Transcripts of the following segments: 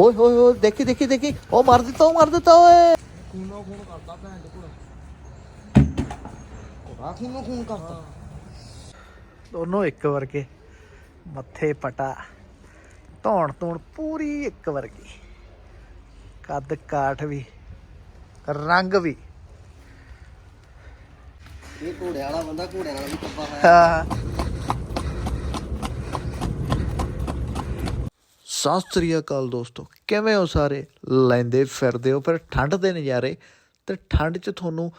ਓਏ ਹੋਏ ਹੋਏ ਦੇਖੀ ਦੇਖੀ ਦੇਖੀ। ਉਹ ਮਾਰ ਦਿੱਤਾ ਉਹ ਮਾਰ ਦਿੱਤਾ ਓਏ। ਖੂਨੋ ਖੂਨ ਕਰਦਾ ਭੈਣ ਦੇ ਕੋਲ। ਆ ਖੂਨੋ ਖੂਨ ਕਰਤਾ। ਦੋਨੋਂ ਇੱਕ ਵਰਗੇ ਮੱਥੇ ਪਟਾ ਧੌਣ ਧੌਣ ਪੂਰੀ ਇੱਕ ਵਰਗੀ। ਕੱਦ ਕਾਠ ਵੀ ਰੰਗ ਵੀ। ਇਹ ਘੋੜੇ ਵਾਲਾ ਬੰਦਾ ਘੋੜੇ ਨਾਲ ਵੀ ਕੱਪਾ ਹੋਇਆ। ਹਾਂ। ਸਤਿ ਸ੍ਰੀ ਅਕਾਲ ਦੋਸਤੋ। ਕਿਵੇਂ ਹੋ ਸਾਰੇ? ਲੈਂਦੇ ਫਿਰਦੇ ਹੋ ਫਿਰ ਠੰਡ ਦੇ ਨਜ਼ਾਰੇ ਤੇ ਠੰਡ 'ਚ ਤੁਹਾਨੂੰ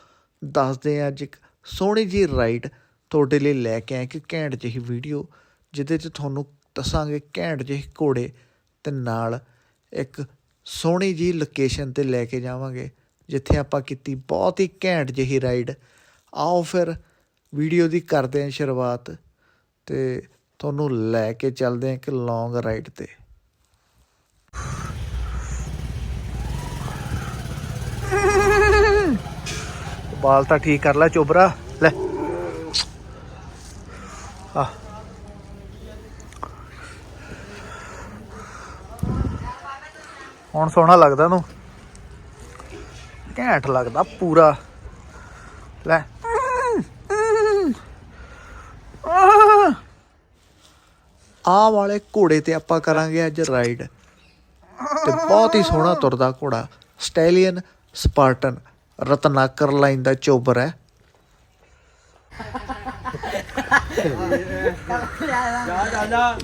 ਦੱਸਦੇ ਆ ਅੱਜ ਇੱਕ ਸੋਹਣੀ ਜੀ ਰਾਈਡ ਤੁਹਾਡੇ ਲਈ ਲੈ ਕੇ ਆਏ ਕਿ ਘੈਂਟ ਜਿਹੀ ਵੀਡੀਓ ਜਿਹਦੇ 'ਚ ਤੁਹਾਨੂੰ ਦੱਸਾਂਗੇ ਘੈਂਟ ਜਿਹੇ ਘੋੜੇ ਤੇ ਨਾਲ ਇੱਕ ਸੋਹਣੀ ਜੀ ਲੋਕੇਸ਼ਨ ਤੇ ਲੈ ਕੇ ਜਾਵਾਂਗੇ, ਜਿੱਥੇ ਆਪਾਂ ਕੀਤੀ ਬਹੁਤ ਹੀ ਘੈਂਟ ਜਿਹੀ ਰਾਈਡ ਆਓ ਫਿਰ ਵੀਡੀਓ ਦੀ ਕਰਦੇ ਹਾਂ ਸ਼ੁਰੂਆਤ ਤੇ ਤੁਹਾਨੂੰ ਲੈ ਕੇ ਚੱਲਦੇ ਹਾਂ ਇੱਕ ਲੌਂਗ ਰਾਈਡ ਤੇ। ਬਾਲ ਤਾਂ ਠੀਕ ਕਰ ਲੈ, ਚੋਬਰਾ। ਲੈ। ਆ। ਹੁਣ ਸੋਹਣਾ ਲੱਗਦਾ ਨੂੰ ਘੈਂਟ ਲੱਗਦਾ ਪੂਰਾ। ਲੈ। ਆਹ ਵਾਲੇ ਘੋੜੇ ਤੇ ਆਪਾਂ ਕਰਾਂਗੇ ਅੱਜ ਰਾਈਡ ਤੇ ਬਹੁਤ ਹੀ ਸੋਹਣਾ ਤੁਰਦਾ ਘੋੜਾ ਸਟੈਲੀਅਨ ਸਪਾਰਟਨ ਰਤਨਾਕਰ ਲਾਈਨ ਦਾ ਚੋਬਰ ਹੈ। ਜਾ ਜਾ ਜਾ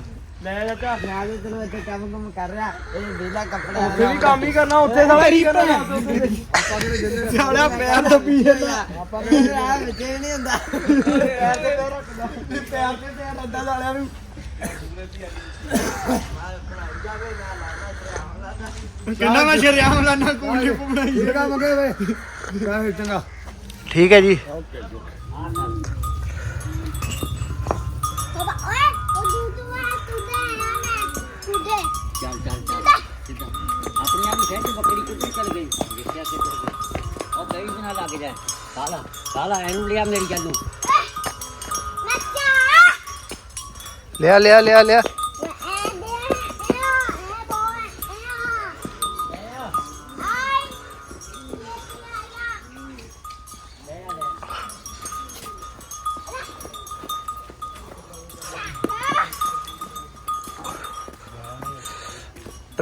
ਲੈ ਜਾ ਤਾ ਮੈਂ ਵੀ ਤੈਨੂੰ ਇੱਥੇ ਕੰਮ ਕੰਮ ਕਰ ਰਿਹਾ ਇਹ ਵੇਲਾ ਕੱਪੜਾ ਉੱਥੇ ਵੀ ਕੰਮ ਹੀ ਕਰਨਾ ਉੱਥੇ ਸਾਲਾ ਕੀ ਕਰਨਾ? ਸਾਲਾ ਪੈਰ ਦੱਬੀ ਜਾਂਦਾ। ਆਪਾਂ ਨੂੰ ਆ ਵਿੱਚ ਹੀ ਨਹੀਂ ਹੁੰਦਾ ਪੈਰ ਤੇ ਪੈਰ ਰੱਖਦਾ। ਪੈਰ ਤੇ ਪੈਰ ਰੱਖਦਾ ਸਾਲਿਆਂ ਨੂੰ। ਮੈਂ ਸ਼ਰਿਆਮ ਕੋਲੀ ਪੁਣਾਈ ਵੇ ਚੰਗਾ। ਠੀਕ ਹੈ ਜੀ। Baba, oye, o duduk lah, sudah, Nana, sudah. ਚੱਲ ਚੱਲ ਚੱਲ। ਸਿੱਧਾ। ਆਪਣੇ ਆਪ ਹੀ ਸਹਿਜ ਬੱਕਰੀ ਕੁੱਤੇ ਚੱਲ ਗਈ? ਦੇਖਿਆ ਕਿ ਉਹ ਕਈ ਦਿਨਾਂ ਲੱਗ ਜਾਏ ਸਾਲਾ ਸਾਲਾ ਇਹਨੂੰ ਲਿਆ ਮੇਰੀ ਗੱਲ ਨੂੰ। ਲਿਆ ਲਿਆ ਲਿਆ ਲਿਆ।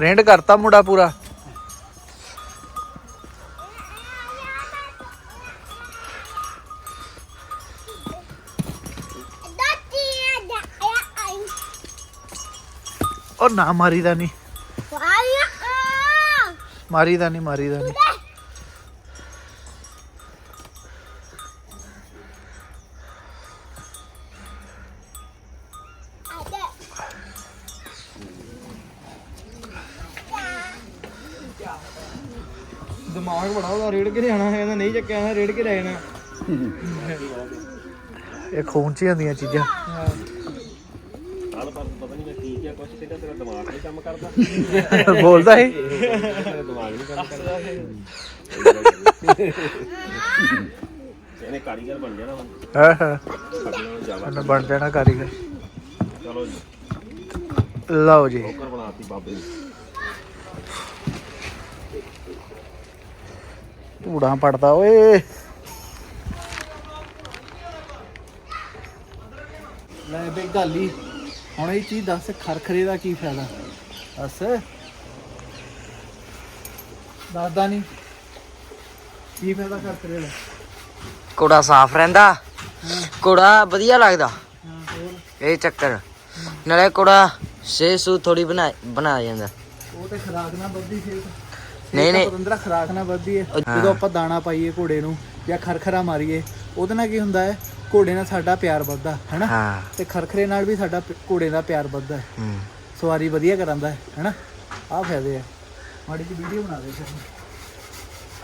ਟ੍ਰੇਨਡ ਕਰਤਾ ਮੁੰਡਾ ਪੂਰਾ। ਉਹ ਨਾ ਮਾਰੀਦਾ ਨਹੀਂ ਮਾਰੀਦਾ ਨਹੀਂ ਮਾਰੀਦਾ ਨਹੀਂ ਦਿਮਾਗ ਬੜਾ ਉਹਦਾ ਰੇੜ ਕੇ ਜਾਣਾ ਹੈ ਨਹੀਂ ਚੱਕਿਆ ਹੈ ਰੇੜ ਕੇ ਲੈ ਜਾਣਾ। ਇਹ ਖੂਨ ਚ ਹੀ ਹੁੰਦੀਆਂ ਚੀਜ਼ਾਂ। ਬੋਲਦਾ ਹੈ ਇਹਨੇ ਕਾਰੀਗਰ ਬਣ ਜਾਣਾ ਵਾ ਹਾਂ ਹਾਂ। ਛੱਡਣਾ ਜਾਵਾ ਇਹਨੇ ਬਣ ਜਾਣਾ ਕਾਰੀਗਰ। ਚਲੋ ਜੀ। ਲਓ ਜੀ। ਨੌਕਰ ਬਣਾਤੀ ਬਾਬੇ ਨੇ। ਧੂੜਾਂ ਪੜਦਾ ਓਏ। ਲੈ ਬੇ ਗਾਲੀ। ਹੁਣ ਇਹ ਚੀਜ਼ ਦੱਸ ਖਰਖਰੇ ਦਾ ਕੀ ਫਾਇਦਾ? ਦੱਸ। ਦੱਸਦਾ ਨਹੀਂ ਕੀ ਫਾਇਦਾ ਖਰਖਰੇ ਦਾ? ਕੋੜਾ ਸਾਫ਼ ਰਹਿੰਦਾ ਕੋੜਾ ਵਧੀਆ ਲੱਗਦਾ। ਹਾਂ ਹੋਰ? ਇਹ ਚੱਕਰ। ਨਾਲੇ ਕੋੜਾ ਸੇ ਸੂ ਥੋੜੀ ਬਣਾ ਬਣਾ ਜਾਂਦਾ। ਉਹ ਤੇ ਖਰਾਕ ਨਾਲ ਵੱਧਦੀ ਫੇਰ ਨਹੀਂ, ਨਹੀਂ। ਪਤੰਦਰਾ ਖਰਾਕ ਨਾਲ ਵੱਧਦੀ ਹੈ। ਜਦੋਂ ਆਪਾਂ ਦਾਣਾ ਪਾਈਏ ਘੋੜੇ ਨੂੰ ਜਾਂ ਖਰਖਰਾ ਮਾਰੀਏ ਉਹਦੇ ਨਾਲ ਕੀ ਹੁੰਦਾ ਹੈ? ਘੋੜੇ ਨਾਲ ਸਾਡਾ ਪਿਆਰ ਵੱਧਦਾ ਹੈਨਾ? ਤੇ ਖਰਖਰੇ ਨਾਲ ਵੀ ਸਾਡਾ ਘੋੜੇ ਦਾ ਪਿਆਰ ਵੱਧਦਾ ਹੈ। ਹੂੰ। ਸਵਾਰੀ ਵਧੀਆ ਕਰਾਂਦਾ ਹੈ ਹੈਨਾ? ਆਹ ਫਾਇਦੇ ਆ। ਮਾੜੀ ਜੀ ਵੀਡੀਓ ਬਣਾ ਦੇ ਫਿਰ।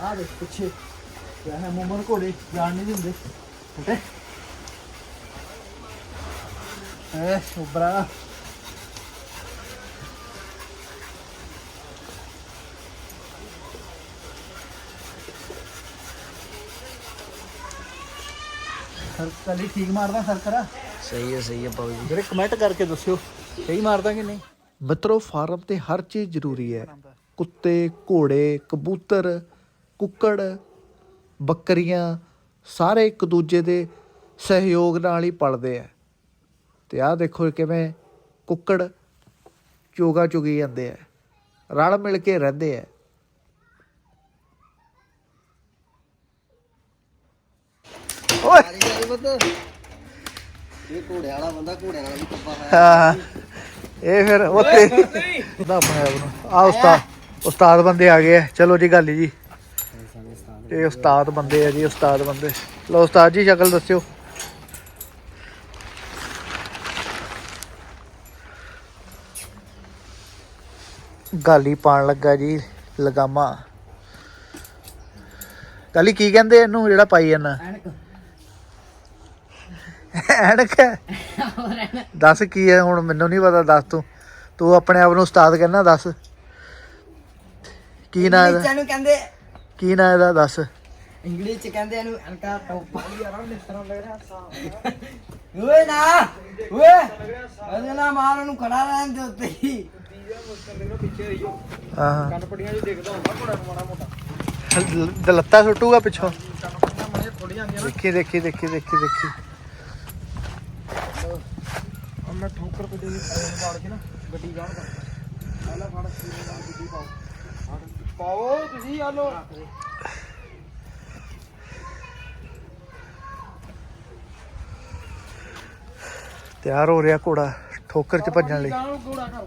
ਆਹ ਦੇਖ ਪਿੱਛੇ। ਹੈ ਮੋਮਨ ਘੋੜੇ ਜਾਣ ਨਹੀਂ ਦਿੰਦੇ। ਠੀਕ ਹੈ ਐ ਉਬਰਾ। ਸਰ ਕਲੀ ਠੀਕ ਮਾਰਦਾ ਸਰਕਰਾ ਸਹੀ ਹੈ ਸਹੀ ਹੈ ਬਾਬੂ ਜੀ। ਜਿਹੜੇ ਕਮੈਂਟ ਕਰਕੇ ਦੱਸਿਓ ਸਹੀ ਮਾਰਦਾ ਕਿ ਨਹੀਂ? ਮਿੱਤਰੋ ਫਾਰਮ ਤੇ ਹਰ ਚੀਜ਼ ਜ਼ਰੂਰੀ ਹੈ। ਕੁੱਤੇ ਘੋੜੇ ਕਬੂਤਰ ਕੁੱਕੜ ਬੱਕਰੀਆਂ ਸਾਰੇ ਇੱਕ ਦੂਜੇ ਦੇ ਸਹਿਯੋਗ ਨਾਲ ਹੀ ਪਲਦੇ ਆ। ਤੇ ਆਹ ਦੇਖੋ ਕਿਵੇਂ ਕੁੱਕੜ ਚੋਗਾ ਚੁਗੀ ਜਾਂਦੇ ਆ। ਰਲ ਮਿਲ ਕੇ ਰਹਿੰਦੇ ਆ। ਓਏ। ਇਹ ਘੋੜੇ ਵਾਲਾ ਬੰਦਾ ਘੋੜੇ ਵਾਲਾ ਵੀ ਕੱਪਾ ਹੈ। ਹਾਂ ਇਹ ਫਿਰ ਉੱਥੇ ਦਾ ਆਪ ਨੂੰ ਆ ਉਸਤਾਦ ਉਸਤਾਦ ਬੰਦੇ ਆ ਗਏ ਆ। ਚਲੋ ਜੀ ਗੱਲ ਜੀ। ਇਹ ਉਸਤਾਦ ਬੰਦੇ ਆ ਜੀ ਉਸਤਾਦ ਬੰਦੇ। ਲੋ ਉਸਤਾਦ ਜੀ ਸ਼ਕਲ ਦੱਸਿਓ। ਗਾਲੀ ਪਾਣ ਲੱਗਾ ਜੀ ਲਗਾਮਾ। ਗਾਲੀ ਕੀ ਕਹਿੰਦੇ ਇਹਨੂੰ ਜਿਹੜਾ ਪਾਈ ਜਾਂਦਾ? ਐਨਕ। ਦੱਸ ਕੀ ਹੈ ਹੁਣ ਮੈਨੂੰ ਨਹੀਂ ਪਤਾ ਦੱਸ ਤੂੰ। ਤੂੰ ਆਪਣੇ ਆਪ ਨੂੰ ਉਸਤਾਦ ਕਹਿੰਦਾ ਦੱਸ। ਕੀ ਨਾਂ ਇਹਦਾ? ਨੂੰ ਕਹਿੰਦੇ ਕੀ ਨਾਂ ਇਹਦਾ ਦੱਸ। ਇੰਗਲਿਸ਼ ਚ ਕਹਿੰਦੇ ਇਹਨੂੰ ਅਲਕਾ ਟੋਪਾ। ਯਾਰ ਮਿੱਤਰਾਂ ਲੱਗ ਰਿਹਾ ਓਏ ਨਾ ਓਏ। ਉਹਦੇ ਨਾਲ ਮਾਰ ਉਹਨੂੰ ਖੜਾ ਰਹਿਣ ਦੇ ਉੱਤੇ ਹੀ। ਹਾਂ ਹਾਂ। ਲ- ਲੱਤਾਂ ਸੁੱਟੂਗਾ ਪਿੱਛੋਂ। ਦੇਖੀ ਦੇਖੀ ਦੇਖੀ ਦੇਖੀ ਦੇਖੀ। ਮੈਂ ਠੋਕਰ ਤੇ ਦੇ ਵਾੜ ਕੇ ਨਾ ਗੱਡੀ ਜਾਣ ਦਾ ਪਹਿਲਾਂ ਫੜ ਗੱਡੀ ਪਾਓ। ਪਾਓ ਤੁਸੀਂ ਆ ਲੋ ਤਿਆਰ ਹੋ ਰਿਹਾ ਘੋੜਾ। ਠੋਕਰ ਚ ਭੱਜਣ ਲਈ। ਘੋੜਾ ਕਰ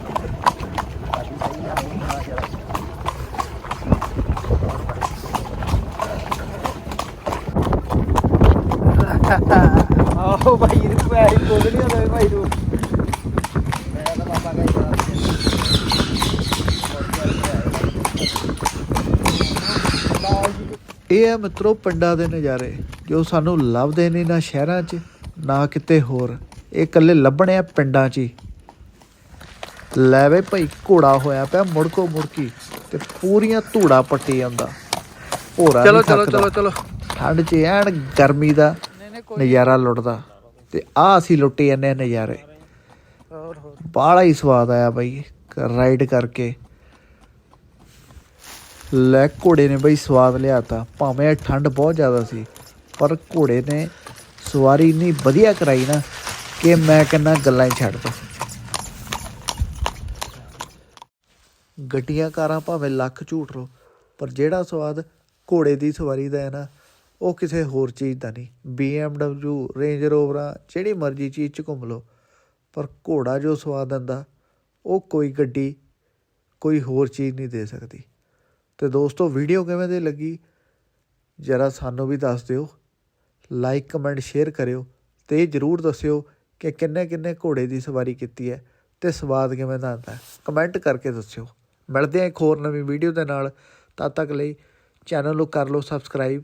ਆਹੋ ਭਾਈ ਇਹ ਪੈਰੀ ਬੋਲ ਨਹੀਂ ਹੁੰਦਾ ਭਾਈ ਤੂੰ ਮੈਂ ਤਾਂ ਬਾਬਾ ਕਹਿੰਦਾ ਇਹ ਹੈ ਮਿੱਤਰੋ ਪਿੰਡਾਂ ਦੇ ਨਜ਼ਾਰੇ ਜੋ ਸਾਨੂੰ ਲੱਭਦੇ ਨਹੀਂ ਨਾ ਸ਼ਹਿਰਾਂ 'ਚ ਨਾ ਕਿਤੇ ਹੋਰ। ਇਹ ਇਕੱਲੇ ਲੱਭਣੇ ਆ ਪਿੰਡਾਂ 'ਚ ਹੀ। ਲੈ ਵੇ ਭਾਈ ਘੋੜਾ ਹੋਇਆ ਪਿਆ ਮੁੜਕੋ ਮੁੜਕੀ ਤੇ ਪੂਰੀਆਂ ਧੂੜਾ ਪੱਟੀ ਜਾਂਦਾ। ਹੋਰਾ ਚਲੋ ਚਲੋ ਚਲੋ ਚਲੋ। ਠੰਡ 'ਚ ਐਨ ਗਰਮੀ ਦਾ ਨਜ਼ਾਰਾ ਲੁੱਟਦਾ। ਤੇ ਆ ਅਸੀਂ ਲੁੱਟੀ ਜਾਂਦੇ ਨਜ਼ਾਰੇ। ਬਾਹਲਾ ਹੀ ਸਵਾਦ ਆਇਆ ਬਾਈ ਰਾਈਡ ਕਰਕੇ। ਲੈ ਘੋੜੇ ਨੇ ਬਈ ਸਵਾਦ ਲਿਆਤਾ ਭਾਵੇਂ ਠੰਡ ਬਹੁਤ ਜ਼ਿਆਦਾ ਸੀ ਪਰ ਘੋੜੇ ਨੇ ਸਵਾਰੀ ਇੰਨੀ ਵਧੀਆ ਕਰਾਈ ਨਾ ਕਿ ਮੈਂ ਕਹਿੰਦਾ ਗੱਲਾਂ ਹੀ ਛੱਡ ਦੋ ਗੱਡੀਆਂ ਕਾਰਾਂ ਭਾਵੇਂ ਲੱਖ ਝੂਠ ਰੋ ਪਰ ਜਿਹੜਾ ਸਵਾਦ ਘੋੜੇ ਦੀ ਸਵਾਰੀ ਦਾ ਹੈ ਨਾ ਉਹ ਕਿਸੇ ਹੋਰ ਚੀਜ਼ ਦਾ ਨਹੀਂ। BMW ਰੇਂਜ ਰੋਵਰਾਂ, ਜਿਹੜੀ ਮਰਜ਼ੀ ਚੀਜ਼ 'ਚ ਘੁੰਮ ਲਓ। ਪਰ ਘੋੜਾ ਜੋ ਸਵਾਦ ਦਿੰਦਾ, ਉਹ ਕੋਈ ਗੱਡੀ, ਕੋਈ ਹੋਰ ਚੀਜ਼ ਨਹੀਂ ਦੇ ਸਕਦੀ। ਤੇ ਦੋਸਤੋ ਵੀਡੀਓ ਕਿਵੇਂ ਦੀ ਲੱਗੀ? ਜਰਾ ਸਾਨੂੰ ਵੀ ਦੱਸ ਦਿਓ। ਲਾਈਕ ਕਮੈਂਟ ਸ਼ੇਅਰ ਕਰਿਓ। ਤੇ ਜਰੂਰ ਦੱਸਿਓ ਕਿ ਕਿੰਨੇ ਕਿੰਨੇ ਘੋੜੇ ਦੀ ਸਵਾਰੀ ਕੀਤੀ ਹੈ ਤੇ ਸਵਾਦ ਕਿਵੇਂ ਦਾ ਆਉਂਦਾ ਕਮੈਂਟ ਕਰਕੇ ਦੱਸਿਓ। ਮਿਲਦੇ ਹਾਂ ਇੱਕ ਹੋਰ ਨਵੀਂ ਵੀਡੀਓ ਦੇ ਨਾਲ। ਤਦ ਤੱਕ ਲਈ ਚੈਨਲ ਨੂੰ ਕਰ ਲਓ ਸਬਸਕ੍ਰਾਈਬ